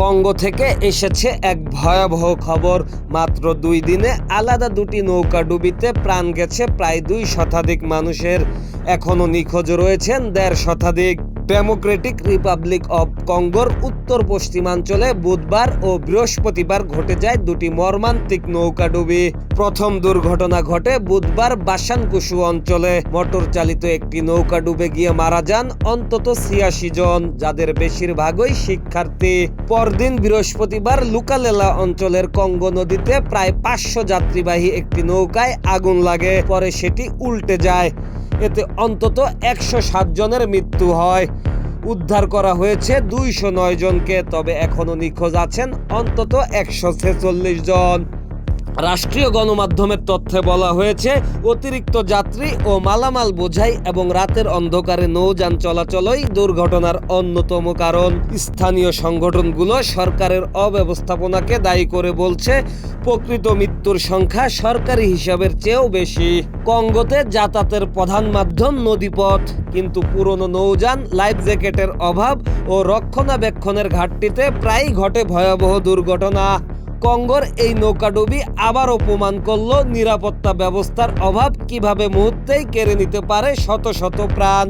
Congo থেকে এসেছে এক ভয়াবহ খবর। মাত্র দুই দিনে আলাদা দুটি নৌকা ডুবিতে প্রাণ গেছে প্রায় দুই শতাধিক মানুষের। এখনও নিখোঁজ রয়েছেন দেড় শতাধিক। ডেমোক্রেটিক রিপাবলিক অব কঙ্গোর উত্তর পশ্চিমাঞ্চলে বুধবার ও বৃহস্পতিবার ঘটে যায় দুটি মর্মান্তিক নৌকা ডুবি। প্রথম দুর্ঘটনা ঘটে বুধবার বাসানকুশু অঞ্চলে। মোটর চালিত একটি নৌকা ডুবে গিয়ে মারা যান অন্তত ছিয়াশি জন, যাদের বেশিরভাগই শিক্ষার্থী। পরদিন বৃহস্পতিবার লুকালেলা অঞ্চলের কঙ্গো নদীতে প্রায় পাঁচশো যাত্রীবাহী একটি নৌকায় আগুন লাগে, পরে সেটি উল্টে যায়। এতে অন্তত একশো সাতজনের মৃত্যু হয়। উদ্ধার করা হয়েছে দুইশো নয় জনকে, তবে এখনও নিখোঁজ আছেন অন্তত একশো ছেচল্লিশ জন। রাষ্ট্রীয় গণমাধ্যমের তথ্যে বলা হয়েছে, অতিরিক্ত যাত্রী ও মালামাল বোঝাই এবং রাতের অন্ধকারে নৌযান চলাচলই দুর্ঘটনার অন্যতম কারণ। স্থানীয় সংগঠনগুলো সরকারের অব্যবস্থাপনাকে দায়ী করে বলছে, প্রকৃত মৃত্যুর সংখ্যা সরকারি হিসাবের চেয়েও বেশি। কঙ্গোতে যাতায়াতের প্রধান মাধ্যম নদীপথ, কিন্তু পুরনো নৌযান, লাইফ জ্যাকেটের অভাব ও রক্ষণাবেক্ষণের ঘাটতিতে প্রায়ই ঘটে ভয়াবহ দুর্ঘটনা। কঙ্গোর এই নৌকাডুবি আবার অপমান করল নিরাপত্তা ব্যবস্থার অভাব কীভাবে মুহূর্তেই কেড়ে নিতে পারে শত শত প্রাণ।